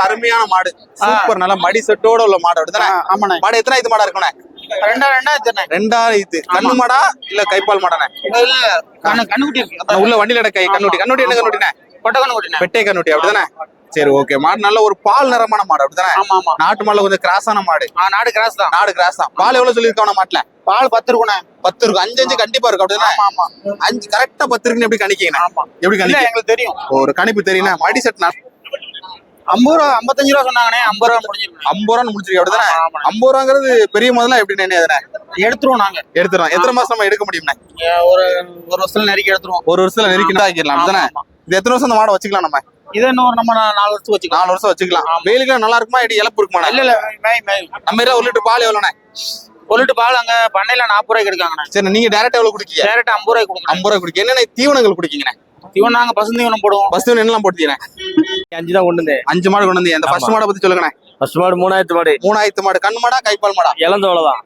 Super அருமையான மாடு. Super நல்ல மடி செட்டோட உள்ள மாடு அப்படிதானே? ஆமாண்ணே. மாடு எத்தனை இது மாடா ரெண்டாயிரத்தி கண்ணு மாடா இல்ல கைப்பால் மாடானே கண்ணுக்குட்டி உள்ள வண்டியில கை கண்ணுட்டி கண்ணுட்டி என்ன கண்ணுட்டினே பெட்டை கண்ணுட்டி அப்படிதானே? சரி ஓகே மாடு நல்ல ஒரு பால் நிறமான மாடு அப்படிதானே? நாட்டு மாடுல கொஞ்சம் கிராஸான மாடு. நாடு கிராஸ் தான். நாடு கிராஸ் தான். பால் எவ்வளவு சொல்லியிருக்கான மாட்டுல? பால் பத்து இருக்குண்ணே. பத்து இருக்கும். அஞ்சு அஞ்சு கண்டிப்பா இருக்கும் அப்படிதானே? அஞ்சு கரெக்டா பத்து இருக்குன்னு எப்படி கணிக்கீங்க ஆமா. எப்படி கணிக்க எங்களுக்கு தெரியும். ஒரு கணிப்பு தெரியுண்ணா மடி செட் ஐம்பது ரூபா ஐம்பத்தஞ்சு ரூபா சொன்னாங்கண்ணே. ஐம்பது ரூபா முடிஞ்சிருக்கோம் ஐம்பது ரூபா முடிச்சிருக்கேன் அப்படிதானே. ஐம்பது ரூபாங்கிறது பெரிய முதல்ல எப்படி நினைக்கிறேன் எடுத்துருவோம் நாங்க. எடுத்துறோம் எத்தனை மாசம் நம்ம எடுக்க முடியும்ண்ணே? ஒரு ஒரு வருஷத்துல நெருக்கி எடுத்துருவோம். ஒரு வருஷத்துல நெருக்கிட்டு ஆக்கிடலாம் அப்படிதானே? இது எத்தனை வருஷம் அந்த மாடை வச்சுக்கலாம் நம்ம? இதை இன்னும் நம்ம நாலு வருஷத்துக்கு வச்சுக்கலாம். நாலு வருஷம் வச்சுக்கலாம். வெயிலுக்கு நல்லா இருக்குமா? இடி இழப்பு இருக்குமா இல்ல இல்ல நம்ம ஒரு லிட்டர் பால் எவ்வளோண்ணே? ஒரு லிட்டர் பால் அங்க பண்ணையில நாற்பது ரூபாய்க்கு எடுக்காங்கண்ணே. சரி நீங்க டேரக்டா எவ்வளவு குடிக்கீங்க? டேரக்ட் ஐம்பது ரூபாய்க்கு ஐம்பது ரூபாய் குடிக்க என்னென்ன தீவனங்கள் குடிக்கீங்கண்ணே? இவன் நாங்க பசுந்தீவனம் போடுவோம். ஃபர்ஸ்ட் என்னெல்லாம் போட்டீங்கண்ணே அஞ்சு தான் கொண்டு வந்தேன். அஞ்சு மாடு கொண்டு வந்தீங்க. அந்த ஃபர்ஸ்ட் மாடை பத்தி சொல்லுங்கண்ணே. ஃபர்ஸ்ட் மாடு மூணாயிரத்து மாடு. மூணாயிரத்து மாடு. கண்ணு மாடா கைப்பால் மாடா? இளந்தோலை தான்.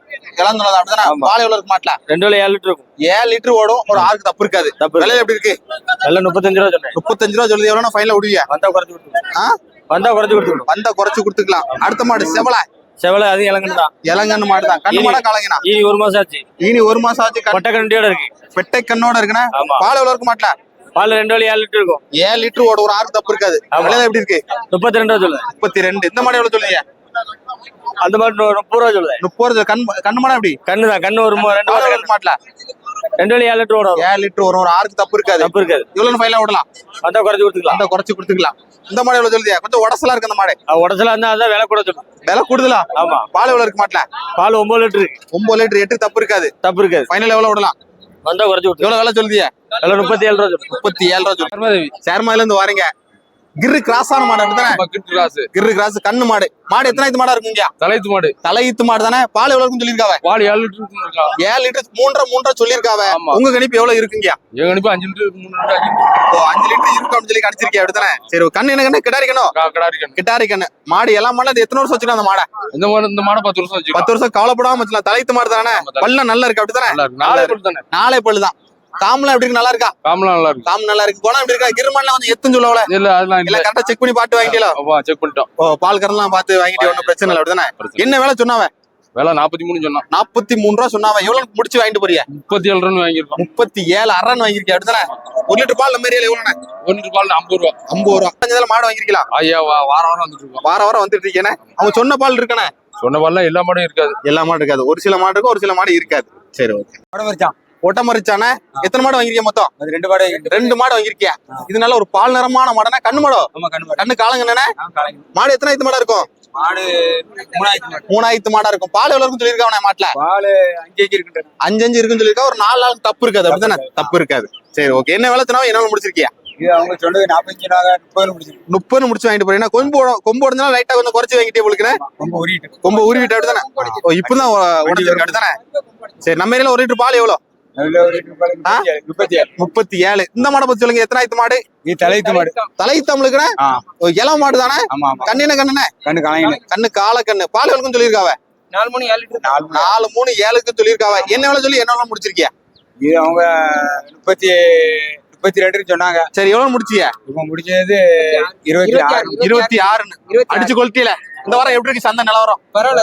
அப்படிதானே? ஆமா. பால் எவ்வளவு இருக்கு மாட்டுல. ரெண்டு வேலை ஏழு லிட்டர் இருக்கும். ஏழு லிட்டர் ஓடும். ஒரு ஆறுக்கு தப்பு இருக்காது. தப்பு. விலையில எப்படி இருக்கு? எல்லாம் முப்பத்தஞ்சு ரூபா சொன்னேன். முப்பத்தஞ்சு ரூபா சொல்லுது. எவ்வளவு ஃபைனல விடுவியா? வந்தா குறைச்சு கொடுத்து ஆ? வந்தா குறைச்சு கொடுத்துக்கணும் வந்தா குறைச்சு கொடுத்துக்கலாம். அடுத்த மாடு செவலை. செவலை அது இளங்கன்னு தான். இளங்கன்னு மாடு தான். கண்ணு மாடா கலங்கினா ஈனி ஒரு மாசம் ஆச்சு. இனி ஒரு மாசம் ஆச்சு. கண்- கொட்டை கண்டியோட இருக்கு. பெட்டை கண்ணோட இருக்குண்ணே. ஆமா. பால் எவ்வளவு இருக்கு மாட்டுல. பால் ரெண்டு வேலை ஏழு லிட்டர் இருக்கும். ஏழு லிட்டர் ஓடும் ஒரு ஆறுக்கு தப்பு இருக்காது. விலையில எப்படி இருக்கு? முப்பத்தி ரெண்டு சொல்லுவேன் முப்பத்தி ரெண்டு இந்த மாடு எவ்வளவு சொல்லுவீங்க அந்த நூறு- முப்பது ரூபா சொல்லுவேன் முப்பது ரூபா. கண் கண்ணு மாடா எப்படி? கண்ணு தான் கண்ணு ஒரு ரெண்டு இருக்கு மாட்டுல ரெண்டு வேலை ஏழு லிட்டர் ஓடும் ஏழு லிட்டர் வரும். ஒரு ஆறுக்கு தப்பு இருக்காது. தப்பு இருக்காது. இவ்வளவு ஃபைனலா விடலாம் வந்தா குறைச்சு கொடுத்துக்கலாம். அந்த குறைச்சு கொடுத்துக்கலாம். இந்த மாடு எவ்வளவு சொல்லுதியா கொஞ்சம் உடசலா இருக்கு அந்த மாடு உடச்சல இருந்தா அதான் விலை கூட சொல்லும் விலை கூடுதலா? ஆமா. பால் எவ்வளவு இருக்கு மாட்டுல? பால் ஒன்பது லிட்டர். ஒன்பது லிட்டர் எட்டு தப்பு இருக்காது. தப்பு இருக்காது. ஃபைனல் எவ்வளவு விடலாம் வந்தா குறைச்சு எவ்வளவு விலை சொல்லுதியா? முப்பத்தி ஏழு ரூபா முப்பத்தி ஏழு ரூபா சொல்லு சேர்மாயில இருந்து வாரீங்க. கிரு கிராஸான மாடு அப்படிதானே கிராஸ். கிரு கிராஸ் கண்ணு மாடு. மாடு எத்தனை மாடா இருக்குங்க தலைத்து மாடு. தலையீத்து மாடு தானே பால் எவ்வளவு இருக்குன்னு சொல்லியிருக்காவ? பால் ஏழு லிட்டர் ஏழு லிட்டர் மூன்றரை மூன்றரை சொல்லியிருக்காவ? ஆமா. உங்க கணிப்பு எவ்வளவு இருக்குங்க எங்க அனுப்பி அஞ்சு லிட்டர் மூணு லிட்டர் அஞ்சு லிட்டர். ஓ அஞ்சு லிட்டர் இருக்கும் அப்படின்னு சொல்லி கணிச்சிருக்கேன் அப்படித்தானே? சரி கண்ணு என்ன கண்ணு? கிட்டாரி கண்ணு? கிட்டாரி கண்ணு. மாடு எல்லாம் மாடல எத்தனை வருஷம் வச்சுக்கலாம் அந்த மாடை? இந்த மாடு இந்த மாடு பத்து வருஷம் பத்து வருஷம் கவலைப்படாம வச்சுக்கலாம். தலையீத்து மாடு தானே பல்ல நல்லா இருக்கு அப்படித்தானே? நாளே பொருள் தானே. நாளை பல்லு தான். காமெல்லாம் எப்படி இருக்கு? நல்லா இருக்கா? காமெல்லாம் நல்லா இருக்கு. காம் நல்லா இருக்கு. குணம் எப்படி இருக்கா? கிருமன்லாம் கொஞ்சம் எத்துன்னு சொல்லவல இல்ல அதெல்லாம் இல்ல. இல்ல கரெக்டா செக் பண்ணி பாட்டு வாங்கிட்டீங்களா? செக் பண்ணிட்டோம். ஓ பால் கறலாம் பார்த்து வாங்கிட்டு ஒன்றும் பிரச்சனை இல்லை அப்படிதானே. என்ன வேலை சொன்னாவ? விலை நாற்பத்தி மூணு சொன்னான். நாற்பத்தி மூணு ரூபா சொன்னாவ. எவ்வளவு முடிச்சு வாங்கிட்டு போறிய? முப்பத்தி ஏழு ரன் வாங்கியிருக்கோம். முப்பத்தி ஏழு அரண் வாங்கிருக்கேன் அப்படிதானே? ஒரு லிட்டர் பால் நம்ம ஏரியால எவ்வளவு ஒரு லிட்டர் பால் ஐம்பது ரூபா. ஐம்பது ரூபா. அஞ்சு மாடு வாங்கிருக்கலாம் ஐயா வா- வாரம் வாரம் வந்துட்டு இருக்கோம். வார வாரம் வந்துட்டு இருக்கேனே அவங்க சொன்ன பால் இருக்கானே சொன்ன பால்லாம் எல்லா மாடும் இருக்காது. எல்லா மாடு இருக்காது. ஒரு சில மாடு இருக்கும் ஒரு சில மாடு இருக்காது. சரி ஓகே. ஒட்ட மறிச்சானே? எத்தனை மாடு வாங்கிருக்கீங்க மொத்தம்? ரெண்டு பாடு ரெண்டு மாடு வாங்கிருக்கியா இது நல்ல ஒரு பால் நிறமான மாடனா கண்ணு மாடோ? கண்ணு கண்ணு காலங்க என்னண்ணே மாடு எத்தனை ஐத்து மாடா இருக்கும்? மாடு மூணாயிரத்தி மாடு. மாடா இருக்கும். பால் எவ்வளவு இருக்குன்னு சொல்லியிருக்காங்க மாட்டுல? பால் அஞ்சு அஞ்சு இருக்குன்ற அஞ்சு அஞ்சு இருக்குன்னு சொல்லியிருக்கா. ஒரு நாலு நாளுக்கு தப்பு இருக்காது. அப்படிதானே தப்பு இருக்காது. சரி ஓகே என்ன வேலை தினாவும் என்ன முடிச்சிருக்கியா? அவங்க சொன்னது நாற்பத்தஞ்சு நாங்க முப்பது முடிச்சு வாங்கிட்டு போறீங்க. கொம்பு கொம்பு உடஞ்சா லைட்டா கொஞ்சம் குறைச்சு வாங்கிட்டே உங்களுக்கு ரொம்ப உருகிட்டு. கொம்பு உருவிட்டு அப்படிதானே ஓ இப்பதான் உடஞ்சிருக்கு அப்படிதானே சரி நம்ம ஏரியால ஒரு லிட்டர் பால் எவ்வளவு முப்பத்தி ஏழு. இந்த மாடை பத்தி சொல்லுங்க. எத்தனை ஆயிரத்து மாடு? இது தலைத்து மாடு. தலை தமிழுக்குண்ணே ஆ. இளம் மாடு தானே? ஆமா ஆமா. கண்ணு என்ன கண்ணுண்ணே கண்ணு கலையில கண்ணு கால கண்ணு. பால் எவ்வளவுன்னு சொல்லியிருக்காவ? நாலு மணி ஏழு லிட்டர். நாலு மணி. நாலு மூணு ஏழுக்கு சொல்லியிருக்காவ. என்ன வேலை சொல்லி என்ன முடிச்சிருக்கியா? இது அவங்க முப்பத்தி முப்பத்தி ரெண்டுன்னு சொன்னாங்க. சரி எவ்வளவு முடிச்சிய? இப்ப முடிச்சது இருபத்தி ஆறு. இருபத்தி ஆறுன்னு. அடிச்சு கொளுத்தியில. இந்த வாரம் எப்படி இருக்கு? சந்தை நிலவரம் பரவாயில்ல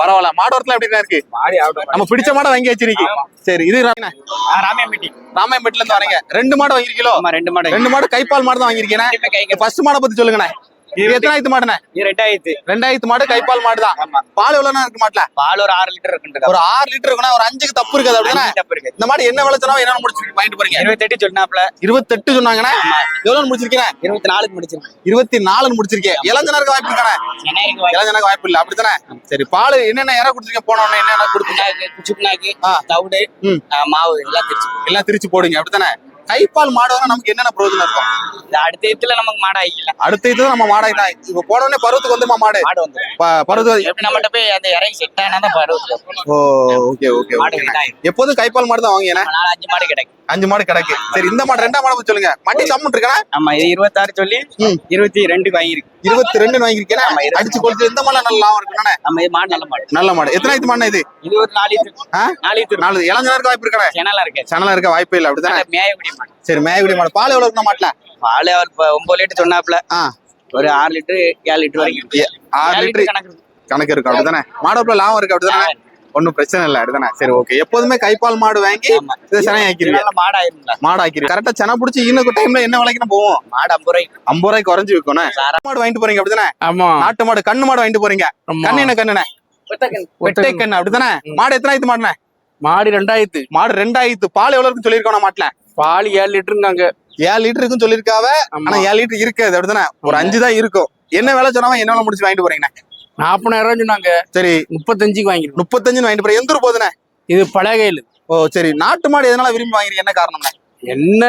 பரவாயில்ல. மாடு வரத்துல எப்படி இருக்கு? நம்ம பிடிச்ச மாடை வாங்கி வச்சிருக்கீங்க. சரி இது ராம- ராமியாம்பட்டி. ராமாயம்பேட்டில இருந்து வரீங்க. ரெண்டு மாடு வாங்கிருக்கீங்களோ ரெண்டு மாடு ரெண்டு மாடு கைப்பால் மாடு தான் வாங்கிருக்கேன் ஃபர்ஸ்ட் மாடை பத்தி சொல்லுங்கண்ணே. எத்தனை ஆயிரத்து இது ரெண்டாயிரத்து. ரெண்டாயிரத்து மாடு கைப்பால் மாடு தான். பால் எவ்வளவு இருக்கு மாட்டுல? பால் ஒரு ஆறு லிட்டர் இருக்குன்றது ஒரு ஆறு லிட்டர் இருக்குன்னா ஒரு அஞ்சுக்கு தப்பு இருக்காது அப்படின்னா தப்பு இருக்கு இந்த மாடு என்ன விளைச்சனா என்ன முடிச்சிருக்கு? வாங்கிட்டு போறீங்க. இருபத்தெட்டு சொன்னாப்ல இருபத்தெட்டு சொன்னாங்கண்ணே? எவ்வளவு முடிச்சிருக்கேன் இருபத்தி நாலுக்கு முடிச்சிருக்கேன். இருபத்தி நாலுன்னு முடிச்சிருக்கேன் இளஞ்சனருக்கு வாய்ப்பு இருக்கானே இளஞ்சனருக்கு வாய்ப்பு இல்ல அப்படித்தானே? சரி பால் என்னென்ன இற கொடுத்துருக்கீங்க? போன உடனே என்னென்ன கொடுத்தீங்க? குச்சிப்புனாக்கு ஆ. தவிடு மாவு எல்லாம் தெரிச்சு எல்லாம் திருச்சி போடுங்க அப்படித்தானே? கைப்பால் மாடு வர நமக்கு என்னென்ன பிரயோஜனம் இருக்கும்? இந்த அடுத்த இதுல நமக்கு மாடு ஆகிக்கலாம் அடுத்த இது நம்ம மாடை தான் இப்ப போன உடனே பருவத்துக்கு வந்துமா மாடு? மாடு வந்து பருவத்து எப்படி நம்மகிட்ட போய் அந்த இறங்கி செட் ஆனா தான் பருவத்து ஓ ஓகே ஓகே. எப்போதும் கைப்பால் மாடு தான் வாங்கினேன் நாலு அஞ்சு மாடு கிடைக்கும். அஞ்சு மாடு கிடக்கு. சரி இந்த மாடு ரெண்டாம் மாடு சொல்லுங்க. மண்டி சம்மன் இருக்கா? ஆமா இது இருபத்தாறு சொல்லி. இருபத்தி ரெண்டு வாங்கியிருக்கு. இருபத்தி ரெண்டு வாங்கிருக்கேன் அடிச்சு கொளுத்து இந்த மாடு நல்ல லாபம் நம்ம இது மாடு நல்ல மாடு. நல்ல மாடு. எத்தனை இது மாடு இது? இது ஒரு நாலு? நாலு. நாலு இளஞ்சனருக்கு வாய்ப்பு இருக்கானே செனலா இருக்கு. சேனல் இருக்க வாய்ப்பே இல்லை அப்படித்தானே? மேயபடி மாடு. சரி மேயகுடி மாடு. பால் எவ்வளவு இருக்குண்ணா மாட்டுல? பால் அவர் ஒன்பது லிட்டர் சொன்னாப்ல ஒரு ஆறு லிட்டர் ஏழு லிட்டர் வரைக்கும் ஆறு லிட்டர் கணக்கு இருக்கு. கணக்கு இருக்கு அப்படிதானே மாடுப்புல லாபம் இருக்கு அப்படிதானே ஒன்னும் பிரச்சனை இல்லை அப்படிதானே? சரி ஓகே எப்போதுமே கைப்பால் மாடு வாங்கி. இதை சனை மாடு ஆயிருந்தா மாடு ஆக்கிருவீங்க கரெக்டா சென பிடிச்சி இன்னும் டைம்ல என்ன விலைக்கு போவோம்? மாடு ஐம்பது ரூபாய்க்கு ஐம்பது ரூபாய்க்கு குறைஞ்சு விற்கணும். மாடு வாங்கிட்டு போறீங்க அப்படிதானே? ஆமா. நாட்டு மாடு கண்ணு மாடு வாங்கிட்டு போறீங்க. கண்ணு என்ன கண்ணுனே வெட்டை கண்ணு அப்படிதானே? மாடு எத்தனை ஆயிரத்து மாடுனே மாடு ரெண்டாயிரத்து மாடு ரெண்டாயிரத்து பால் எவ்வளவு இருக்குன்னு சொல்லியிருக்கோம் மாட்டுல பால் ஏழு லிட்டருங்காங்க ஏழு லிட்டர் இருக்குன்னு சொல்லியிருக்காவ. ஆனா ஏழு லிட்டர் இருக்காது அப்படிதானே? ஒரு அஞ்சு தான் இருக்கும். என்ன விலை சொன்னாம என்ன விலை முடிச்சு வாங்கிட்டு போறீங்கண்ணே? நாற்பதாயிரம் சொன்னாங்க. சரி. முப்பத்தஞ்சுக்கு வாங்கிருக்கோம். முப்பத்தஞ்சுன்னு வாங்கிட்டு போறேன் எந்த ஊர் போகுதுண்ணே? இது பழகையில் ஓ சரி. நாட்டு மாடு எதனால விரும்பி வாங்குறீங்க என்ன காரணம்ண்ணே? என்ன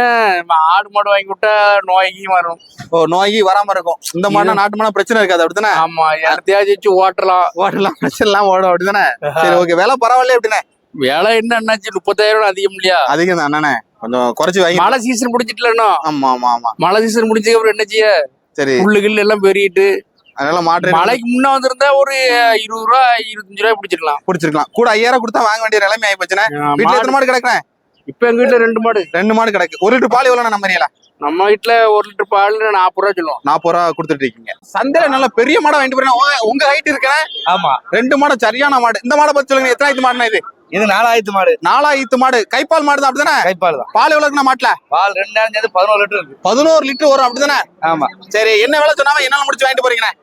ஆடு மாடு வாங்கி விட்டா நோய்க்கும் வரும் ஓ நோய் வராம இருக்கும். இந்த மாடுனா நாட்டு மாடு பிரச்சனை இருக்காது அப்படிதானே ஆமா யார்த்தையாச்சும் வச்சு ஓட்டலாம். ஓடலாம் பிரச்சனை எல்லாம் ஓடும் அப்படிதானே சரி ஓகே விலை பரவாயில்ல எப்படிண்ணே? விலை என்ன என்னாச்சு? முப்பத்தாயிரம் அதிகம் இல்லையா? அதிகம் தான் அண்ணே கொஞ்சம் குறைச்சு வாங்கி மழை சீசன் முடிச்சிட்டலன்னா ஆமா ஆமா ஆமா. மழை சீசன் முடிச்சதுக்கு அப்புறம் என்ன செய்ய? சரி. புல்லு கில்லு எல்லாம் பெருகிட்டு அதனால மாட்டு மழைக்கு முன்ன வந்திருந்தா ஒரு இருபது ரூபா இருபத்தஞ்சு ரூபாய் பிடிச்சிருக்கலாம். பிடிச்சிருக்கலாம். கூட ஐயாயிரம் கொடுத்தா வாங்க வேண்டிய நிலைமை ஆகி போச்சுண்ணே வீட்டுல எத்தனை மாடு கிடக்குறேன் இப்ப எங்க வீட்டுல ரெண்டு மாடு. ரெண்டு மாடு கிடக்கு. ஒரு லிட்டர் பால் எவ்வளவு நம்ம ஏரியால நம்ம வீட்டுல ஒரு லிட்டர் பால் நாற்பது ரூபா சொல்லுவோம். நாற்பது ரூபா கொடுத்துட்டு இருக்கீங்க. சந்தையில நல்ல பெரிய மாடை வாங்கிட்டு போறேன் உங்க- ஹைட் இருக்கேன் ஆமா. ரெண்டு மாடு சரியான மாடு. இந்த மாடை பத்தி சொல்லுங்க. எத்தனை மாடுனா இது? இது நாலாயிரத்து மாடு. நாலாயிரத்து மாடு. கைப்பால் மாடு தான் அப்படிதானே? கைப்பால் தான். பால் எவ்வளவு இருக்குண்ணா மாட்டுல? பால் ரெண்டு நேரம் சேர்ந்து பதினோரு லிட்டர் இருக்கு. பதினோரு லிட்டர் வரும் அப்படிதானே? ஆமா. சரி என்ன விலை சொன்னாம என்னால முடிச்சு வாங்கிட்டு போறீங்கண்ணே?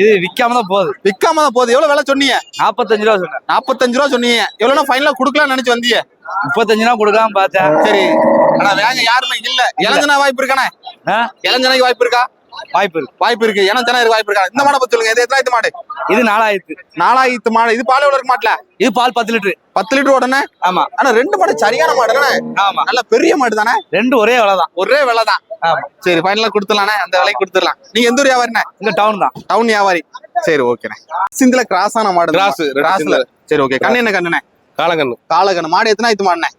இது விக்காம தான் போகுது. விக்காம தான் போகுது. எவ்வளவு விலை சொன்னீங்க? நாற்பத்தஞ்சு ரூபா சொன்னேன். நாற்பத்தஞ்சு ரூபா சொன்னீங்க. எவ்வளவு ஃபைனலா கொடுக்கலாம்னு நினைச்சு வந்தீங்க? முப்பத்தஞ்சு ரூபா கொடுக்காம பார்த்தேன். சரி. ஆனா வேங்க யாருமே இல்ல. இளஞ்சனா வாய்ப்பு இருக்கானே ஆ? இளஞ்சனாக்கு வாய்ப்பு இருக்கா? வாய்ப்பு இருக்கு. வாய்ப்பு இருக்கு. இளஞ்சனா இருக்கு வாய்ப்பு இருக்கா இந்த மாடை பத்தி சொல்லுங்க. இது எத்தனாயிரத்து மாடு? இது நாலாயிரத்து. நாலாயிரத்து மாடு. இது பால் எவ்வளவு இருக்க மாட்டல? இது பால் பத்து லிட்டரு. பத்து லிட்டர் உடனே? ஆமா. ஆனா ரெண்டு மாடு சரியான மாடு தானே? ஆமா. நல்ல பெரிய மாடு தானே? ரெண்டு ஒரே விலை தான். ஒரே விலை தான். ஆமா. சரி ஃபைனலா கொடுத்துடலாண்ணே. அந்த விலைக்கு கொடுத்துடலாம். நீங்க எந்த ஊர் வியாபாரிண்ணே இங்க டவுன் தான். டவுன் வியாபாரி. சரி ஓகேண்ணே. சிந்தில கிராஸான மாடு Cross, ரெண்டு கிராஸ்ல. சரி ஓகே. கண்ணு என்ன கண்ணுண்ணே? காலங்கண்ணு காலக்கண்ணு மாடு எத்தனாயிரத்து மாடுண்ணே?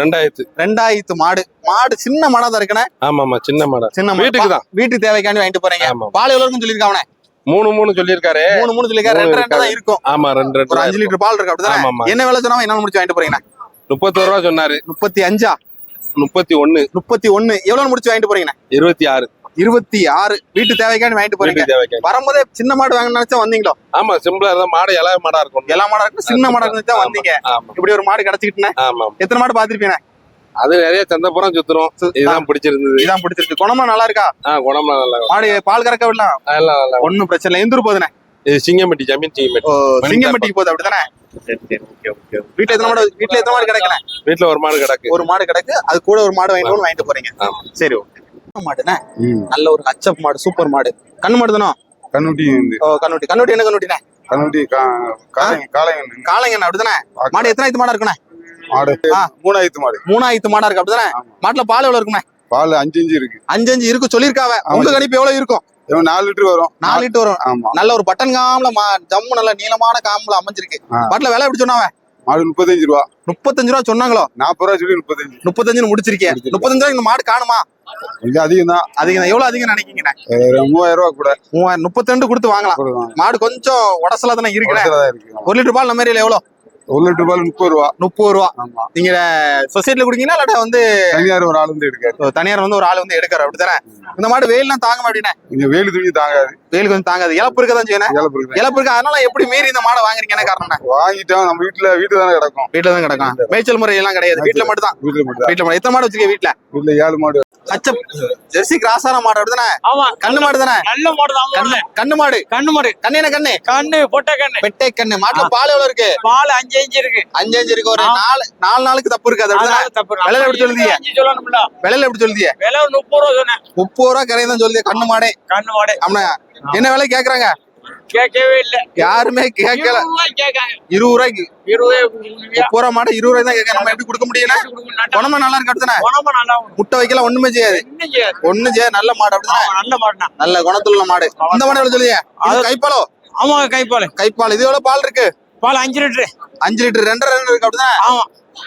ரெண்டாயிரத்து. ரெண்டாயிரத்து மாடு. மாடு சின்ன மாடா தான் இருக்குண்ணே. ஆமா ஆமா சின்ன மாடா. சின்ன. வீட்டுக்கு தான். வீட்டு தேவைக்காண்டி வாங்கிட்டு போறீங்க. பால் எவ்வளவு சொல்லியிருக்காவனே மூணு மூணு சொல்லியிருக்காரு. மூணு மூணு சொல்லியிருக்காரு. ரெண்டு ரெண்டு தான் இருக்கும். ஆமா ரெண்டு ஒரு அஞ்சு ரெண்டு லிட்டர் பால் இருக்கு அப்படிதானே. என்ன விலை சொன்னா என்ன முடிச்சு வாங்கிட்டு போறீங்கண்ணே? முப்பத்தோரு ரூபா சொன்னாரு. முப்பத்தி அஞ்சா? முப்பத்தி ஒண்ணு முப்பத்தி ஒண்ணு எவ்வளவு முடிச்சு வாங்கிட்டு போறீங்கண்ணே? இருபத்தி ஆறு. இருபத்தி ஆறு. வீட்டு தேவைக்காண்டி வாங்கிட்டு போறீங்க. வரும்போதே சின்ன மாடு வாங்கணும்னு நினைச்சா வந்தீங்களோ? ஆமா சிம்பிளா இருந்தா மாடு இள மாடா இருக்கும் எல்லா மாடா இருக்கு சின்ன மாடா இருந்து தான் வந்தீங்க. இப்படி ஒரு மாடு கிடைச்சிக்கிட்டுனே எத்தனை மாடு பாத்திருப்பீங்க? அது நிறைய சந்தப்புறம் சுத்துறோம் இதுதான் பிடிச்சிருந்தது. இதான் பிடிச்சிருக்கு. குணமா நல்லா இருக்கா? ஆ குணம்லாம் நல்லா இருக்கும். மாடு பால் கறக்க விடலாம். இருக்கும். ஒண்ணும் பிரச்சனை இல்லை. எந்த ஊர் போகுதுண்ணே? இது சிங்கம்பட்டி ஜமீன் சிங்கம்பட்டி. சிங்கம்பட்டிக்கு போகுது ஓகே வீட்டுல எத்தனை மாடு வீட்டுல எத்தனை மாடு கிடைக்கல வீட்டுல ஒரு மாடு கிடக்கு. ஒரு மாடு கிடக்கு. அது கூட ஒரு மாடு வாங்கிட்டு வாங்கிட்டு போறீங்க. சரி ஓகே. மாடுண்ணே. நல்ல ஒரு ஹச்சப் மாடு சூப்பர் மாடு. கண்ணு மாடு தானோ கண்ணுட்டி ஓ கண்ணுட்டி. கண்ணுட்டி என்ன கண்ணுட்டிண்ணே? கண்ணுட்டி காளைங்க காளைங்க அப்படிதானே? மாடு எத்தனாயிரத்து மாடா இருக்குண்ணே? மாடு. மூணாயிரத்து மாடு. மூணாயிரத்து மாடா இருக்கு அப்படிதானே? மாட்டுல பால் எவ்வளவு இருக்குண்ணே பால் அஞ்சு அஞ்சு இருக்கு. அஞ்சு அஞ்சு இருக்கு சொல்லியிருக்காவ. உங்க கணிப்பு எவ்வளவு இருக்கும்? நாலு லிட்டர் வரும். நாலு லிட்டர் வரும். நல்ல ஒரு பட்டன் காம்புல மா- ஜம்மு நல்ல நீளமான காம்புல அமைஞ்சிருக்கு. ஆ. மாட்டுல விலை எப்படி சொன்னாவ? மாடு முப்பத்தஞ்சு ரூபா. முப்பத்தஞ்சு ரூபா சொன்னாங்களோ? நாற்பது ரூபா சொல்லி முப்பத்தஞ்சு. முப்பத்தஞ்சுன்னு முடிச்சிருக்கேன். முப்பத்தஞ்சு ரூபா இந்த மாடு காணுமா? இது அதிகம் தான். அதிகம் எவ்வளவு அதிகம் நினைக்கீங்கண்ணே மூவாயிரம் ரூபா கூட. மூவாயிரம் முப்பத்தி ரெண்டு கொடுத்து வாங்கலாம். மாடு கொஞ்சம் உடசலா தான் இருக்கு. ஒரு லிட்டர் பால் நம்ம ஏரியால எவ்வளவு ஒரு லிட்டர் பால் முப்பது ரூபா. முப்பது ரூபா. நீங்க சொசைட்டில குடிக்கீங்களா? இல்லாட்டா வந்து தனியார் ஒரு ஆள் வந்து எடுக்காரு. தனியார் வந்து ஒரு ஆள் வந்து எடுக்காரு. அப்படித்தானே? இந்த மாடு வெயில்லாம் தாங்க மாட்டேனே. இங்க வேலு துணி தாங்காது. வெயில் கொஞ்சம் தாங்காது. இழப்பு இருக்க தான் செய்யணும்? இழப்பு இருக்கு. இழப்பு இருக்கு. அதனால எப்படி மீறி இந்த மாடை வாங்குறீங்க என்ன? காரணம் வாங்கிட்டோம் நம்ம வீட்டுல வீட்டு தானே கிடக்கும். வீட்டுல தான் கிடக்கும். மேய்ச்சல் முறை எல்லாம் கிடையாது. வீட்டுல மட்டும் தான் வீட்டுல மட்டும் வீட்டுல மட்டும். எத்தனை மாடு வச்சிருக்கீங்க வீட்டுல? வீட்டுல ஏழு மாடு. ஜெர்சி கிராஸான மாடு அப்படிதானே ஆமா. கண்ணு மாடு தானே? நல்ல மாடு தான். கண்ணு கண்ணு மாடு. கண்ணு மாடு. கண்ணு என்ன கண்ணு? கண்ணு பொட்டை கண்ணு. பெட்டை கண்ணு. மாட்டுல பால் எவ்வளவு இருக்கு? பால் அஞ்சு அஞ்சு இருக்கு. அஞ்சு அஞ்சு இருக்கு. ஒரு நாலு நாலு நாளுக்கு தப்பு இருக்காது. அப்படிதானே? அதனால தப்பு. விலை எப்படி சொல்லுதீங்க? அஞ்சு சொல்லணும்ல விலையில எப்படி சொல்லுதிய? விலை முப்பது ரூபா சொன்னேன். முப்பது ரூபா கரையை தான் சொல்லுது கண்ணு மாடே. கண்ணு மாடு. ஆமா என்ன விலை கேக்குறாங்க? கேட்கவே இல்ல. யாருமே கேட்கல. இருபது ரூபாய்க்கு இருபது முப்பது ரூபா மாடு இருபது ரூபாய் தான் கேட்க நம்ம எப்படி கொடுக்க முடியும்னா? குணமா நல்லா இருக்கு இருக்கும். முட்டை வைக்கலாம் ஒண்ணுமே செய்யாது. ஒண்ணும் செய்யாது. நல்ல மாடு அப்படிதானே? நல்ல மாடுனா நல்ல குணத்துல உள்ள மாடு. இந்த மாடு சொல்லுதிய? அது- கைப்பாலோ? ஆமா கைப்பால். கைப்பால். இது எவ்வளவு பால் இருக்கு? பால் அஞ்சு லிட்டரு. அஞ்சு லிட்டர் ரெண்டரை ரெண்டு இருக்கு அப்படிதானே? ஆமா.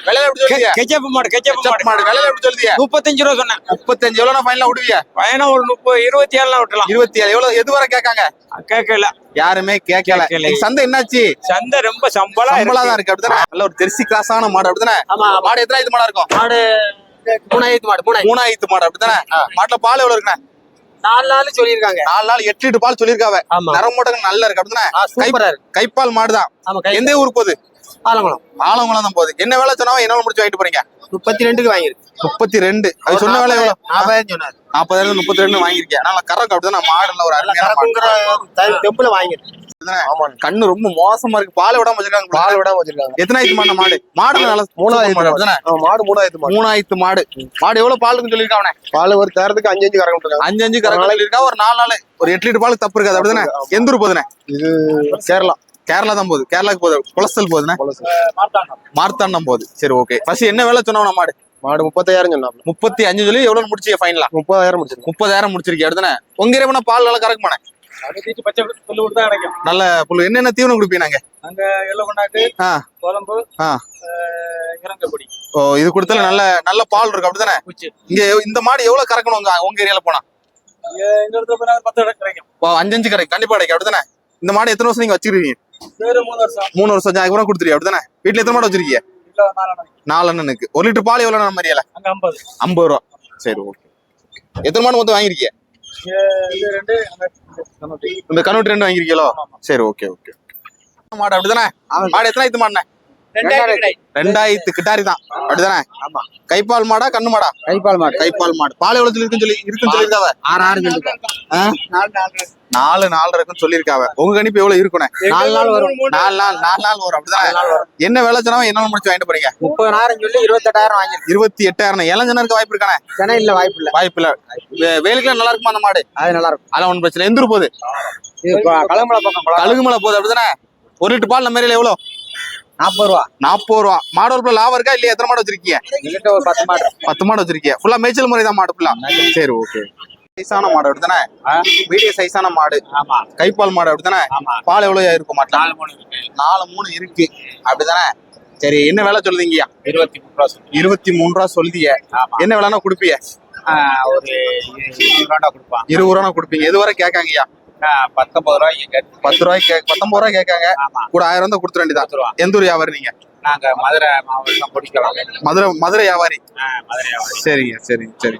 விலையில எப்படி சொல்லுதிய கெச்சப்பு மாடு கெச்சப்பு மாடு. மாடு விலையில எப்படி சொல்லுதிய முப்பத்தஞ்சு ரூபா சொன்னேன். முப்பத்தஞ்சு எவ்வளவு ஃபைனலா விடுவிய பையனா ஒரு முப்பது இருபத்தி ஏழுல விட்டலாம். இருபத்தி ஏழு எவ்வளவு எது வரை கேட்காங்க? கேட்கல. யாருமே கேட்கல. சந்தை என்னாச்சு? சந்தை ரொம்ப சம்பளம் சம்பளா தான் இருக்கு அப்படிதானே? நல்ல ஒரு தெரிசி கிராஸான மாடு அப்படிதானே? ஆமா மாடு எத்தனை மாடா இருக்கும்? மாடு மூணாயிரத்து மாடு மூணாயிரத்து. மாடு அப்படிதானே? மாட்டுல பால் எவ்வளவு இருக்குண்ணே? நாலு நாள் சொல்லியிருக்காங்க. நாலு நாள் எட்டு லிட்டர் பால் சொல்லியிருக்காவ. ஆமா. நரம்போட்டகம் நல்லா இருக்கு. இருக்கு. கைப்பால் மாடுதான். எந்த ஊருக்கு போகுது? ஆலங்குளம் ஆலங்குளம் தான் போகுது. என்ன வேலை சொன்னாலும் என்ன முடிச்சு வாங்கிட்டு போறீங்க? முப்பத்தி ரெண்டுக்கு வாங்கிருக்கு முப்பத்தி ரெண்டு அது சொன்ன வேலை எவ்வளவு? நாற்பதாயிரம் சொன்னாரு. நாற்பதாயிரம் முப்பத்தி ரெண்டு வாங்கியிருக்கேன். அதனால கறக்கு அப்படிதான் மாடுல ஒரு அருமையான மாடு. வாங்கிருக்கு கண்ணு ரொம்ப மோசமா இருக்கு. பால் விடாம வச்சிருக்காங்க. போல. விடாம வச்சிருக்காங்க. எத்தனாயிரத்து மாடு? மாடு மாடு நல்ல மூணாயிரத்து மாடு. அப்படிதானே மாடு மூணாயிரத்து மாடு. மூணாயிரத்து மாடு. மாடு எவ்வளவு பாலுன்னு சொல்லியிருக்கான் அவனே? பால் ஒரு தேரத்துக்கு அஞ்சு அஞ்சு கறக்க அஞ்சு அஞ்சு கறக்கு சொல்லியிருக்கா? ஒரு நாலு நாள். ஒரு எட்டு லிட்டர் பால் தப்பு இருக்காது. அப்படிதானே? எந்த ஊர் போகுதுனே? இது கேரளா. கேரளா தான் போகுது. கேரளாக்கு போகுது. குளஸ்தல் போகுதுனே? மார்த்தாண்டம். போகுது. சரி ஓகே. ஃபர்ஸ்ட் என்ன வேலை சொன்னவன மாடு? மாடு முப்பத்தாயிரம் சொன்னாப்ல. முப்பத்தி அஞ்சு சொல்லி எவ்வளவு முடிச்சீங்க ஃபைனலா முப்பதாயிரம் முடிச்சிருக்கோம். முப்பதாயிரம் முடிச்சிருக்கீங்க அடுத்தானே உங்க இறைவனா பால் நல்லா கறக்குமானே கிடைக்கும். நல்ல புல்லு. என்னென்ன தீவனம் கொடுப்பீங்க நாங்க. குழம்பு பொடி ஓ இது கொடுத்தால நல்ல நல்ல பால் இருக்கு. அப்படிதானே இங்க இந்த மாடு எவ்வளவு கறக்கணும் உங்க உங்க ஏரியால போனா? எங்க இடத்துல போனா பத்து இடம் கிடைக்கும். ஓ, அஞ்சு அஞ்சு கறக்கு. கண்டிப்பா கிடைக்கும். அப்படிதானே இந்த மாடு எத்தனை வருஷம் நீங்க வச்சிருக்கீங்க மூணு வருஷம். மூணு வருஷம் அதுக்கப்புறம் கொடுத்துருக்கீங்க அப்படிதானே வீட்டுல எத்தனை மாடு வச்சிருக்கீங்க? நாலு அண்ணனுக்கு. ஒரு லிட்டர் பால் எவ்வளவு நம்ம ஏரியால? ஐம்பது. ஐம்பது ரூபா. சரி ஓகே. எத்தனை மாடு மொத்தம் வாங்கிருக்கீங்க இது. இந்த கண்ணூட்டி ரெண்டு வாங்கிருக்கீங்களோ சரி ஓகே ஓகே மாடு அப்படிதானே? மாடு எத்தனை ஆயிரத்து மாடுனே ரெண்டாயிரத்து கிட்டாரி தான். அப்படிதானே? ஆமா. கைப்பால் மாடா கண்ணு மாடா? கைப்பால் மாடு. கைப்பால் மாடு. பால் எவ்வளவு இருக்குன்னு சொல்லி இருக்குன்னு சொல்லியிருக்காவ? ஆறு ஆறு? நாலு நாலு இருக்குன்னு சொல்லியிருக்காவ. உங்க கணிப்பு எவ்வளவு இருக்குண்ணே நாலு நாள் வரும். நாலு நாள் நாலு நாள் வரும். அப்படிதானே? என்ன வேலை சொன்னாலும் என்ன முடிச்சு வாங்கிட்டு போறீங்க? முப்பதாயிரம் சொல்லி இருபத்தெட்டாயிரம் வாங்கிருக்கு இருபத்தி எட்டாயிரம். இளஞ்சனா இருக்க வாய்ப்பு இருக்கானே? சென்னை இல்ல வாய்ப்பு இல்ல. வாய்ப்பு இல்ல. வேலுக்குலாம் நல்லா இருக்குமா அந்த மாடு? அது நல்லா இருக்கும். அதெல்லாம் ஒன்றும் பிரச்சனை இல்லை. எந்த ஊர் போகுது களம்பல பக்கம் கழுகுமலை போகுது அப்படிதானே? ஒரு லிட்டர் பால் நம்ம எவ்வளவு? நாற்பது ரூபா. நாற்பது ரூபா. மாடு வளர்ப்புல லாபம் இருக்கா? இல்லையா? எத்தனை மாடு வச்சிருக்கீங்க? எங்கிட்ட ஒரு பத்து மாடு பத்து மாடு வச்சிருக்கீங்க. ஃபுல்லா மேய்ச்சல் முறை தான் மாடு ஃபுல்லா சரி ஓகே சைஸான மாடு மீடியம் சைஸான மாடு. கைப்பால் மாடு அப்படிதானே ஆமா. பால் எவ்வளவு இருக்கும் மாட்டா நாலு மூணு இருக்கு. நாலு மூணு இருக்கு. அப்படிதானே சரி என்ன வேலை சொல்லுதீங்கய்யா இருபத்தி மூணு ரூபா. இருபத்தி மூணு ரூபா சொல்லிய. என்ன வேலைன்னா கொடுப்பீங்க ஆ, ஒரு இருபது ரூபா கொடுப்பான். இருபது ரூபா கொடுப்பீங்க. எது வரை கேட்காங்கய்யா? பத்தொன்பது ரூபாய்க்கு பத்து ரூபாய்க்கு பத்தொன்பது ரூபாய் கேட்காங்க ஆமா. கூட ஆயிரம் தான் கொடுத்துட ரூபா எந்த ஊர் வியாபாரி நீங்க? நாங்க மதுரை மாவட்டம் பிடிக்கலாம். மதுரை மதுரை வியாபாரி. மதுரை சரிங்க சரிங்க சரி